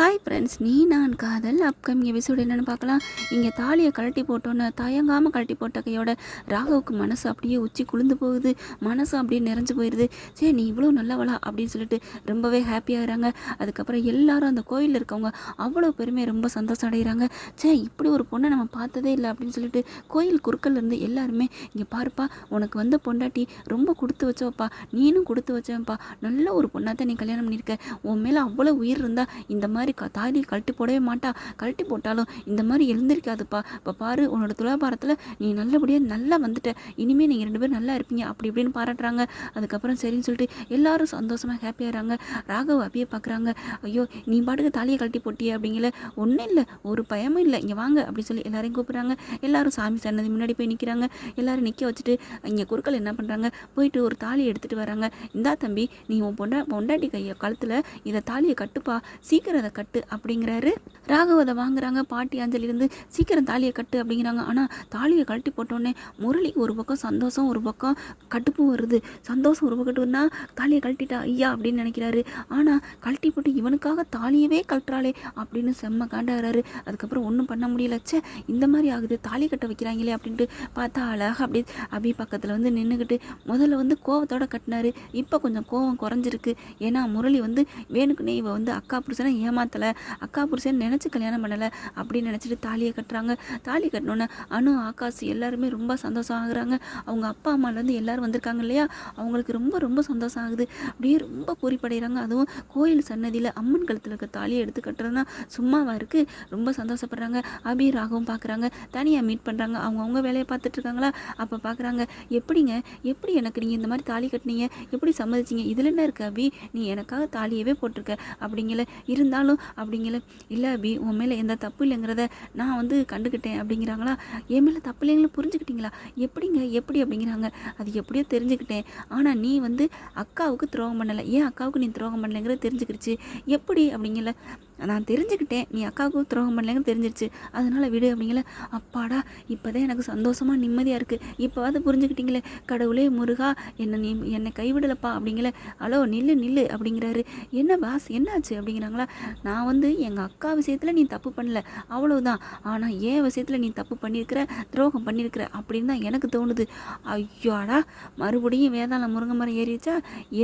Hi friends நீ நான் காதல். அப்கமிங் எபிசோடு என்னென்னு பார்க்கலாம். இங்கே தாலியை கழட்டி போட்டோன்னே தயங்காமல் கழட்டி போட்ட கையோட ராகவுக்கு மனசு அப்படியே உச்சி குளிந்து போகுது. மனசு அப்படியே நிறைஞ்சு போயிடுது சரி நீ இவ்வளோ நல்லவளா அப்படின்னு சொல்லிட்டு ரொம்பவே ஹாப்பியாகிறாங்க அதுக்கப்புறம் எல்லாரும் அந்த கோயிலில் இருக்கவங்க அவ்வளோ பெருமையை ரொம்ப சந்தோஷம் அடைகிறாங்க சே இப்படி ஒரு பொண்ணை நம்ம பார்த்ததே இல்லை அப்படின்னு சொல்லிட்டு கோயில் குறுக்கல்ல இருந்து எல்லாருமே இங்கே பாருப்பா உனக்கு வந்த பொண்டாட்டி ரொம்ப கொடுத்து வச்சோப்பா நீனும் கொடுத்து வச்சவன்ப்பா நல்ல ஒரு பொண்ணாத்தான் நீ கல்யாணம் பண்ணியிருக்க. உன் மேலே அவ்வளோ உயிர் இருந்தால் இந்த மாதிரி க தாலி கழட்டி போடவே மாட்டா. கழட்டி போட்டாலும் இந்த மாதிரி எழுந்திருக்காதுப்பா. இப்போ பாரு உன்னோட துலாபாரத்தில் நீ நல்லபடியாக நல்லா வந்துட்ட. இனிமேல் நீங்கள் ரெண்டு பேரும் நல்லா இருப்பீங்க. அப்படி இப்படின்னு பாராட்டுறாங்க. அதுக்கப்புறம் சரின்னு சொல்லிட்டு எல்லாரும் சந்தோஷமாக ஹாப்பியாகிறாங்க ராகவ் அப்படியே பார்க்குறாங்க ஐயோ நீ பாட்டுக்கு தாலியை கழட்டி போட்டியே அப்படிங்கல. ஒன்றும் இல்லை. ஒரு பயமும் இல்லை. இங்கே வாங்க அப்படி சொல்லி எல்லாரையும் கூப்பிட்றாங்க. எல்லாரும் சாமி சன்னதி முன்னாடி போய் நிற்கிறாங்க எல்லாரும் நிற்க வச்சுட்டு இங்கே குறுக்கள் என்ன பண்ணுறாங்க போயிட்டு ஒரு தாலி எடுத்துகிட்டு வராங்க. இந்தா தம்பி நீ உன் பொண்டா பொண்டாட்டி கையை கழுத்தில் இதை தாலியை கட்டுப்பா. சீக்கிரம் அதை கட்டு அப்படிங்கிறாரு. ராகவதை அதை வாங்குறாங்க. பாட்டி அஞ்சலிருந்து சீக்கிரம் தாலியை கட்டு அப்படிங்கிறாங்க. ஆனால் தாலியை கழட்டி போட்டோடனே முரளிக்கு ஒரு பக்கம் சந்தோஷம் ஒரு பக்கம் கட்டுப்பும் வருது. சந்தோஷம் ஒரு பக்கம்னா தாலியை கழட்டிட்டா ஐயா அப்படின்னு நினைக்கிறாரு. ஆனால் கழட்டி போட்டு இவனுக்காக தாலியவே கழட்டுறாளே அப்படின்னு செம்ம காண்டாகிறாரு. அதுக்கப்புறம் ஒன்றும் பண்ண முடியல. ச்சே இந்த மாதிரி ஆகுது. தாலி கட்ட வைக்கிறாங்களே அப்படின்ட்டு பார்த்தா அழகாக அப்படியே அபி பக்கத்தில் வந்து நின்றுக்கிட்டு முதல்ல வந்து கோவத்தோட கட்டினாரு. இப்போ கொஞ்சம் கோவம் குறைஞ்சிருக்கு. ஏன்னா முரளி வந்து வேணுக்குனே இவ வந்து அக்கா புருஷனை ஏமா ஏமாத்தலை. அக்கா புருஷன் நினச்சி கல்யாணம் பண்ணலை அப்படின்னு நினச்சிட்டு தாலியை கட்டுறாங்க. தாலி கட்டினோன்னே அனு ஆகாஷ் எல்லாருமே ரொம்ப சந்தோஷம் ஆகுறாங்க. அவங்க அப்பா அம்மாலேருந்து எல்லோரும் வந்திருக்காங்க இல்லையா? அவங்களுக்கு ரொம்ப ரொம்ப சந்தோஷம் ஆகுது. அப்படியே ரொம்ப பூரிப்படைகிறாங்க அதுவும் கோயில் சன்னதியில் அம்மன் கழுத்தில் இருக்க தாலியை எடுத்து கட்டுறதுனா சும்மாவாக இருக்குது ரொம்ப சந்தோஷப்படுறாங்க. அபி ராகவும் பார்க்குறாங்க தனியாக மீட் பண்ணுறாங்க அவங்க அவங்க வேலையை பார்த்துட்ருக்காங்களா அப்போ பார்க்குறாங்க எப்படிங்க? எப்படி எனக்கு நீங்கள் இந்த மாதிரி தாலி கட்டினீங்க? எப்படி சம்மதிச்சிங்க? இதில் என்ன இருக்கு அபி? நீ எனக்காக தாலியவே போட்டிருக்க. அப்படிங்கல. இருந்தாலும் அப்படிங்கல இல்லை அபி உன் மேலே எந்த தப்பு இல்லைங்கிறத நான் வந்து கண்டுக்கிட்டேன் அப்படிங்கிறாங்களா? என் மேலே தப்பு இல்லைங்களா புரிஞ்சுக்கிட்டீங்களா எப்படிங்க? எப்படி? அப்படிங்கிறாங்க. அது எப்படியோ தெரிஞ்சுக்கிட்டேன் ஆனால் நீ வந்து அக்காவுக்கு துரோகம் பண்ணலை. ஏன் அக்காவுக்கு நீ துரோகம் பண்ணலைங்கிறத தெரிஞ்சுக்கிடுச்சு எப்படி? அப்படிங்கல. நான் தெரிஞ்சுக்கிட்டேன். நீ அக்காவுக்கு துரோகம் பண்ணலைங்க தெரிஞ்சிருச்சு. அதனால் விடு அப்படிங்கல. அப்பாடா இப்போதான் எனக்கு சந்தோஷமாக நிம்மதியாக இருக்குது இப்போவாது புரிஞ்சுக்கிட்டீங்களே. கடவுளே முருகா என்னை நீ என்னை கைவிடலப்பா அப்படிங்கல. ஹலோ நில்லு நில்லு அப்படிங்கிறாரு. என்ன பாஸ் என்னாச்சு அப்படிங்கிறாங்களா? நான் வந்து எங்கள் அக்கா விஷயத்தில் நீ தப்பு பண்ணல. அவ்வளவுதான். ஆனால் ஏன் விஷயத்தில் நீ தப்பு பண்ணியிருக்கிற துரோகம் பண்ணியிருக்கிற அப்படின்னு தான் எனக்கு தோணுது. ஐயோடா மறுபடியும் வேதாளம் முருங்கை மரம் ஏறிச்சா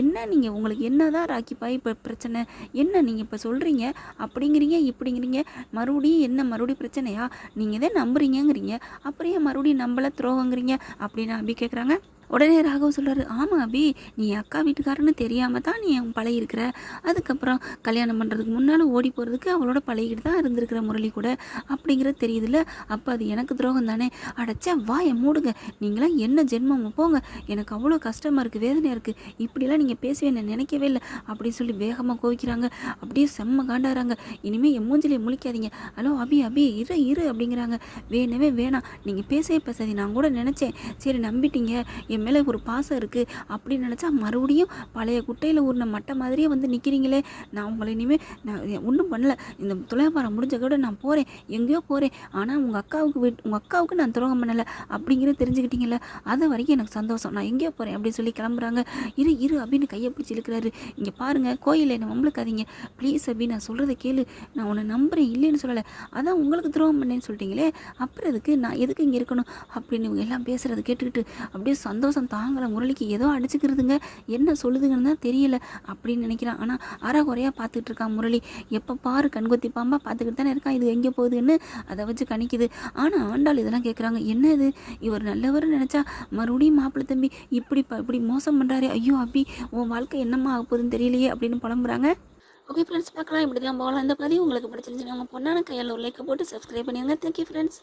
என்ன நீங்கள் உங்களுக்கு என்ன தான் ராக்கி பாய் இப்போ பிரச்சனை? என்ன நீங்கள் இப்போ சொல்கிறீங்க அப்படிங்கிறீங்க இப்படிங்கிறீங்க. மறுபடியும் என்ன மறுபடியும் பிரச்சனையா? நீங்கள் தான் நம்புறீங்கங்கிறீங்க. அப்புறம் ஏன் மறுபடியும் நம்பலை துரோகங்கிறீங்க? அப்படின்னு அபி கேட்குறாங்க உடனே ராகவ் சொல்கிறாரு ஆமாம் அபி நீ அக்கா வீட்டுக்காரன்னு தெரியாமல் தான் நீ பழகிருக்கிற அதுக்கப்புறம் கல்யாணம் பண்ணுறதுக்கு முன்னால் ஓடி போகிறதுக்கு அவளோட பழகிட்டு தான் இருந்திருக்கிற முரளி கூட. அப்படிங்கிறது தெரியுதுல்ல. அப்போ அது எனக்கு துரோகம் தானே. அடைச்சா வாய மூடுங்க. நீங்களாம் என்ன ஜென்மம் போங்க. எனக்கு அவ்வளோ கஷ்டமாக இருக்குது வேதனையாக இருக்குது இப்படிலாம் நீங்கள் பேசவே நான் நினைக்கவே இல்லை. அப்படின்னு சொல்லி வேகமாக கோவிக்கிறாங்க. அப்படியே செம்ம காண்டாகிறாங்க இனிமேல் என் மூஞ்சிலே முழிக்காதீங்க. ஹலோ அபி அபி இரு இரு அப்படிங்கிறாங்க. வேணவே வேணாம். நீங்கள் பேசவே பேசாதீங்க. நான் கூட நினச்சேன். சரி நம்பிட்டீங்க. என் மேலே ஒரு பாசம் இருக்குது அப்படின்னு நினச்சா மறுபடியும் பழைய குட்டையில் ஊறின மட்டை மாதிரியே வந்து நிற்கிறீங்களே நான் உங்களை இனிமேல் நான் ஒன்றும் பண்ணல. இந்த துளையாபாரம் முடிஞ்ச கூட நான் போகிறேன் எங்கேயோ போகிறேன் ஆனால் உங்கள் அக்காவுக்கு வீட் உங்கள் அக்காவுக்கு நான் துரோகம் பண்ணலை அப்படிங்கிறத தெரிஞ்சுக்கிட்டீங்களே அது வரைக்கும் எனக்கு சந்தோஷம். நான் எங்கேயோ போகிறேன் அப்படின்னு சொல்லி கிளம்புறாங்க. இரு இரு அப்படின்னு கையை பிடிச்சி இழுக்கிறாரு. இங்கே பாருங்கள் கோயிலில் என்னை மம்பளுக்காதீங்க ப்ளீஸ் அப்படின்னு நான் சொல்கிறத கேளு. நான் உன்னை நம்புறேன் இல்லைன்னு சொல்லலை. அதான் உங்களுக்கு துரோகம் பண்ணேன்னு சொல்லிட்டீங்களே. அப்புறம் அதுக்கு நான் எதுக்கு இங்கே இருக்கணும்? அப்படின்னு இவங்க எல்லாம் பேசுகிறத கேட்டுக்கிட்டு அப்படியே சந்தோஷம் தாங்கலை முரளிக்கு ஏதோ அடிச்சுக்கிறதுங்க. என்ன சொல்லுதுங்கன்னு தான் தெரியல அப்படின்னு நினைக்கிறான். ஆனால் அரை குறையாக பார்த்துட்டு இருக்கான் முரளி. எப்போ பாரு கண்கொத்தி பாம்பா பார்த்துக்கிட்டு தானே இருக்கான் இது எங்கே போகுதுன்னு அதை வச்சு கணிக்குது. ஆனால் ஆண்டாள் இதெல்லாம் கேட்குறாங்க என்ன இது? இவர் நல்லவர் நினச்சா மறுபடியும் மாப்பிள்ளை தம்பி இப்படி இப்படி மோசம் பண்ணுறாரு ஐயோ அப்படி உன் வாழ்க்கை என்னம்மா ஆக போகுதுன்னு தெரியலையே அப்படின்னு புலம்புறாங்க. ஓகே ஃப்ரெண்ட்ஸ் பார்க்கலாம். இப்படி தான் போகலாம். இந்த பதிவு உங்களுக்கு பிடிச்சிருந்துச்சுன்னா உங்கள் பொண்ணான கையில் ஒரு லைக்கை போட்டு சப்ஸ்கிரைப் பண்ணிடுங்க தேங்க்யூ ஃப்ரெண்ட்ஸ்